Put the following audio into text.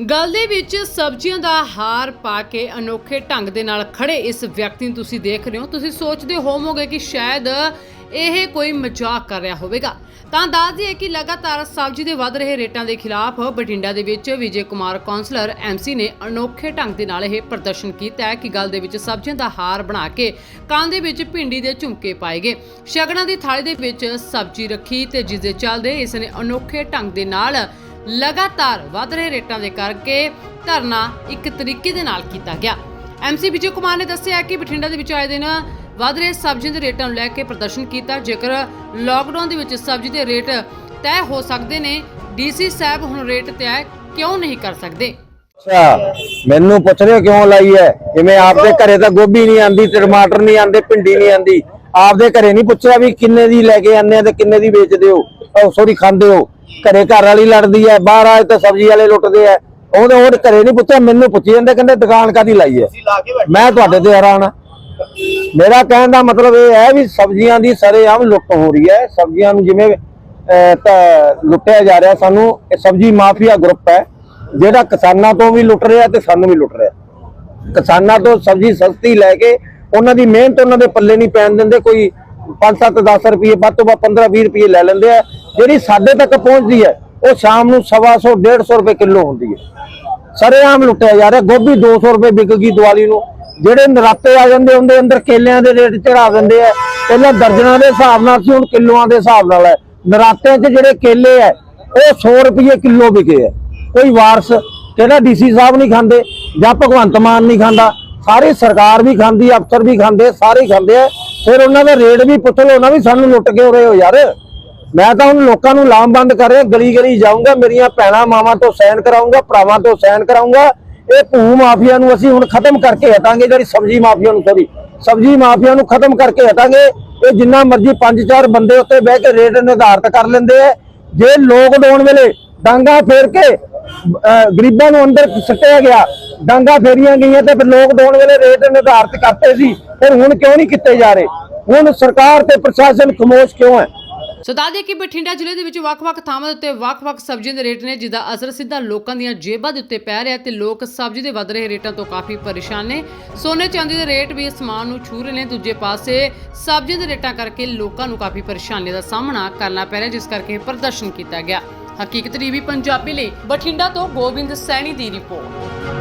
ਗਲ ਦੇ ਵਿੱਚ ਸਬਜ਼ੀਆਂ ਦਾ ਹਾਰ ਪਾ ਕੇ ਅਨੋਖੇ ਢੰਗ ਦੇ ਨਾਲ ਖੜੇ ਇਸ ਵਿਅਕਤੀ ਨੂੰ ਤੁਸੀਂ ਦੇਖ ਰਹੇ ਹੋ। ਤੁਸੀਂ ਸੋਚਦੇ ਹੋਵੋਗੇ ਕਿ ਸ਼ਾਇਦ ਇਹ ਕੋਈ ਮਜ਼ਾਕ ਕਰ ਰਿਹਾ ਹੋਵੇਗਾ। ਤਾਂ ਦੱਸ ਦਈਏ ਕਿ ਲਗਾਤਾਰ ਸਬਜ਼ੀ ਦੇ ਵੱਧ ਰਹੇ ਰੇਟਾਂ ਦੇ ਖਿਲਾਫ ਬਠਿੰਡਾ ਦੇ ਵਿੱਚ ਵਿਜੇ ਕੁਮਾਰ ਕੌਂਸਲਰ ਐਮਸੀ ਨੇ ਅਨੋਖੇ ਢੰਗ ਦੇ ਨਾਲ ਇਹ ਪ੍ਰਦਰਸ਼ਨ ਕੀਤਾ ਹੈ ਕਿ ਗਲ ਦੇ ਵਿੱਚ ਸਬਜ਼ੀਆਂ ਦਾ ਹਾਰ ਬਣਾ ਕੇ ਕੰਨ ਦੇ ਵਿੱਚ ਭਿੰਡੀ ਦੇ ਝੁਮਕੇ ਪਾਏ ਗਏ। ਸ਼ਗਨਾਂ ਦੀ ਥਾਲੀ ਦੇ ਵਿੱਚ ਸਬਜ਼ੀ ਰੱਖੀ ਤੇ ਜਿਸ ਦੇ ਚੱਲਦੇ ਇਸ ਨੇ ਅਨੋਖੇ ਢੰਗ ਦੇ ਨਾਲ ਲਗਾਤਾਰ ਵਧ ਰਹੇ ਰੇਟਾਂ ਦੇ ਕਰਕੇ ਧਰਨਾ ਇੱਕ ਤਰੀਕੇ ਦੇ ਨਾਲ ਕੀਤਾ ਗਿਆ। ਐਮਸੀ ਵਿਜੇ ਕੁਮਾਰ ਨੇ ਦੱਸਿਆ ਕਿ ਬਠਿੰਡਾ ਦੇ ਵਿੱਚ ਆਏ ਦਿਨ ਵਧ ਰਹੇ ਸਬਜ਼ੀਆਂ ਦੇ ਰੇਟਾਂ ਨੂੰ ਲੈ ਕੇ ਪ੍ਰਦਰਸ਼ਨ ਕੀਤਾ। ਜੇਕਰ ਲਾਕਡਾਊਨ ਦੇ ਵਿੱਚ ਸਬਜ਼ੀ ਦੇ ਰੇਟ ਤੈਅ ਹੋ ਸਕਦੇ ਨੇ ਡੀਸੀ ਸਾਹਿਬ ਹੁਣ ਰੇਟ ਤੈਅ ਕਿਉਂ ਨਹੀਂ ਕਰ ਸਕਦੇ? ਅੱਛਾ ਮੈਨੂੰ ਪੁੱਛ ਰਹੇ ਕਿਉਂ ਲਾਈ ਹੈ? ਜਿਵੇਂ ਆਪਦੇ ਘਰੇ ਤਾਂ ਗੋਭੀ ਨਹੀਂ ਆਂਦੀ ਟਮਾਟਰ ਨਹੀਂ ਆਂਦੇ ਭਿੰਡੀ ਨਹੀਂ ਆਂਦੀ। ਆਪਦੇ ਘਰੇ ਨਹੀਂ ਪੁੱਛਿਆ ਵੀ ਕਿੰਨੇ ਦੀ ਲੈ ਕੇ ਆਉਂਦੇ ਆ ਤੇ ਕਿੰਨੇ ਦੀ ਵੇਚਦੇ ਹੋ ਸੋਰੀ ਖਾਂਦੇ ਹੋ। ਘਰੇ ਘਰ ਵਾਲੀ ਲੜਦੀ ਹੈ ਬਾਹਰ ਆਏ ਤਾਂ ਸਬਜ਼ੀ ਵਾਲੇ ਲੁੱਟਦੇ ਆ। ਉਹਦੇ ਉਹ ਘਰੇ ਨਹੀਂ ਪੁੱਛਿਆ ਮੈਨੂੰ ਪੁੱਛੀ ਜਾਂਦੇ ਕਹਿੰਦੇ ਦੁਕਾਨ ਕਾਦੀ ਲਾਈ ਹੈ? ਮੈਂ ਤੁਹਾਡੇ ਤੇ ਹੈਰਾਨ ਆ ਮੇਰਾ ਕਹਿਣ ਦਾ ਮਤਲਬ ਇਹ ਹੈ ਵੀ ਸਬਜ਼ੀਆਂ ਦੀ ਸਰੇਆਮ ਲੁੱਟ ਹੋ ਰਹੀ ਹੈ। ਸਬਜ਼ੀਆਂ ਨੂੰ ਜਿਵੇਂ ਲੁੱਟਿਆ ਜਾ ਰਿਹਾ ਸਾਨੂੰ ਇਹ ਸਬਜ਼ੀ ਮਾਫੀਆ ਗਰੁੱਪ ਹੈ। ਜਿਹੜਾ ਕਿਸਾਨਾਂ ਤੋਂ ਵੀ ਲੁੱਟ ਰਿਹਾ ਤੇ ਸਾਨੂੰ ਵੀ ਲੁੱਟ ਰਿਹਾ। ਕਿਸਾਨਾਂ ਤੋਂ ਸਬਜ਼ੀ ਸਸਤੀ ਲੈ ਕੇ ਉਹਨਾਂ ਦੀ ਮਿਹਨਤ ਉਹਨਾਂ ਦੇ ਪੱਲੇ ਨਹੀਂ ਪੈਣ ਦਿੰਦੇ, ਕੋਈ 5-7 10 ਰੁਪਏ, ਵੱਧ ਤੋਂ ਵੱਧ 15-20 ਰੁਪਏ ਲੈ ਲੈਂਦੇ ਆ। ਜਿਹੜੀ ਸਾਡੇ ਤੱਕ ਪਹੁੰਚਦੀ ਹੈ, ਉਹ ਸ਼ਾਮ ਨੂੰ 125 150 ਰੁਪਏ ਕਿਲੋ ਹੁੰਦੀ ਹੈ। ਸਰੇਆਮ ਲੁੱਟਿਆ ਜਾ ਰਿਹਾ, ਗੋਭੀ 200 ਰੁਪਏ ਵਿਕ ਗਈ ਦੀਵਾਲੀ ਨੂੰ। ਜਿਹੜੇ ਨਰਾਤੇ ਆ ਜਾਂਦੇ ਉਹਦੇ ਅੰਦਰ ਕੇਲਿਆਂ ਦੇ ਰੇਟ ਚੜਾ ਦਿੰਦੇ ਆ। ਪਹਿਲਾਂ ਦਰਜਨਾਂ ਦੇ ਹਿਸਾਬ ਨਾਲ ਸੀ, ਹੁਣ ਕਿਲੋਆਂ ਦੇ ਹਿਸਾਬ ਨਾਲ ਹੈ। ਨਰਾਤਿਆਂ 'ਚ ਜਿਹੜੇ ਕੇਲੇ ਆ ਉਹ 100 ਰੁਪਏ ਕਿਲੋ ਵਿਕੇ ਆ ਕੋਈ ਵਾਰਸ ਕਿਹੜਾ ਡੀਸੀ ਸਾਹਿਬ ਨਹੀਂ ਖਾਂਦੇ, ਜਾਂ ਭਗਵੰਤ ਮਾਨ ਨਹੀਂ ਖਾਂਦਾ ਸਾਰੀ ਸਰਕਾਰ ਵੀ ਖਾਂਦੀ, ਅਫਸਰ ਵੀ ਖਾਂਦੇ, ਸਾਰੇ ਖਾਂਦੇ ਆ। ਫਿਰ ਉਹਨਾਂ ਦਾ ਰੇਟ ਵੀ ਪੁੱਛ ਲਓ ਨਾ ਵੀ ਸਾਨੂੰ ਲੁੱਟ ਕੇ ਉਰੇ ਹੋ ਯਾਰ। ਮੈਂ ਤਾਂ ਹੁਣ ਲੋਕਾਂ ਨੂੰ ਲਾਮਬੰਦ ਕਰ ਰਿਹਾ, ਗਲੀ ਗਲੀ ਜਾਊਂਗਾ, ਮੇਰੀਆਂ ਭੈਣਾਂ ਮਾਵਾਂ ਤੋਂ ਸਹਿਣ ਕਰਾਊਂਗਾ, ਭਰਾਵਾਂ ਤੋਂ ਸਹਿਣ ਕਰਾਊਂਗਾ। ਇਹ ਭੂ ਮਾਫੀਆ ਨੂੰ ਅਸੀਂ ਹੁਣ ਖਤਮ ਕਰਕੇ ਹਟਾਂਗੇ, ਜਿਹੜੀ ਸਬਜ਼ੀ ਮਾਫੀਆ ਨੂੰ ਸੌਰੀ ਸਬਜ਼ੀ ਮਾਫੀਆ ਨੂੰ ਖਤਮ ਕਰਕੇ ਹਟਾਂਗੇ। ਇਹ ਜਿੰਨਾ ਮਰਜ਼ੀ ਪੰਜ ਚਾਰ ਬੰਦੇ ਉੱਤੇ ਬਹਿ ਕੇ ਰੇਟ ਨਿਰਧਾਰਤ ਕਰ ਲੈਂਦੇ ਆ। ਜੇ ਲੋਕਡਾਊਨ ਵੇਲੇ ਡਾਂਗਾ ਫੇਰ ਕੇ ਗਰੀਬਾਂ ਨੂੰ ਅੰਦਰ ਸੱਟਿਆ ਗਿਆ ਡਾਂਗਾ ਫੇਰੀਆਂ ਗਈਆਂ ਤੇ ਫਿਰ ਲੋਕਡਾਊਨ ਵੇਲੇ ਰੇਟ ਨਿਰਧਾਰਤ ਕਰਤੇ ਸੀ। ਫਿਰ ਹੁਣ ਕਿਉਂ ਨਹੀਂ ਕੀਤੇ ਜਾ ਰਹੇ? ਹੁਣ ਸਰਕਾਰ ਤੇ ਪ੍ਰਸ਼ਾਸਨ ਖਮੋਸ਼ ਕਿਉਂ ਹੈ? ਸੋ ਦੱਸ ਕਿ ਬਠਿੰਡਾ ਜ਼ਿਲ੍ਹੇ ਦੇ ਵਿੱਚ ਵੱਖ-ਵੱਖ ਥਾਵਾਂ ਦੇ ਉੱਤੇ ਵੱਖ-ਵੱਖ ਸਬਜ਼ੀਆਂ ਦੇ ਰੇਟ ਨੇ ਜਿਹਦਾ ਅਸਰ ਸਿੱਧਾ ਲੋਕਾਂ ਦੀਆਂ ਜੇਬਾਂ ਦੇ ਉੱਤੇ ਪੈ ਰਿਹਾ ਤੇ ਲੋਕ ਸਬਜ਼ੀ ਦੇ ਵੱਧ ਰਹੇ ਰੇਟਾਂ ਤੋਂ ਕਾਫੀ ਪਰੇਸ਼ਾਨ ਨੇ। ਸੋਨੇ, ਚਾਂਦੀ ਦੇ ਰੇਟ ਵੀ ਅਸਮਾਨ ਨੂੰ ਛੂ ਰਹੇ ਨੇ। ਦੂਜੇ ਪਾਸੇ ਸਬਜ਼ੀਆਂ ਦੇ ਰੇਟਾਂ ਕਰਕੇ ਲੋਕਾਂ ਨੂੰ ਕਾਫੀ ਪਰੇਸ਼ਾਨੀ ਦਾ ਸਾਹਮਣਾ ਕਰਨਾ ਪੈ ਰਿਹਾ, ਜਿਸ ਕਰਕੇ ਪ੍ਰਦਰਸ਼ਨ ਕੀਤਾ ਗਿਆ। ਹਕੀਕਤ ਟੀਵੀ, ਪੰਜਾਬੀ ਲਈ ਬਠਿੰਡਾ ਤੋਂ ਗੋਬਿੰਦ ਸੈਣੀ ਦੀ ਰਿਪੋਰਟ।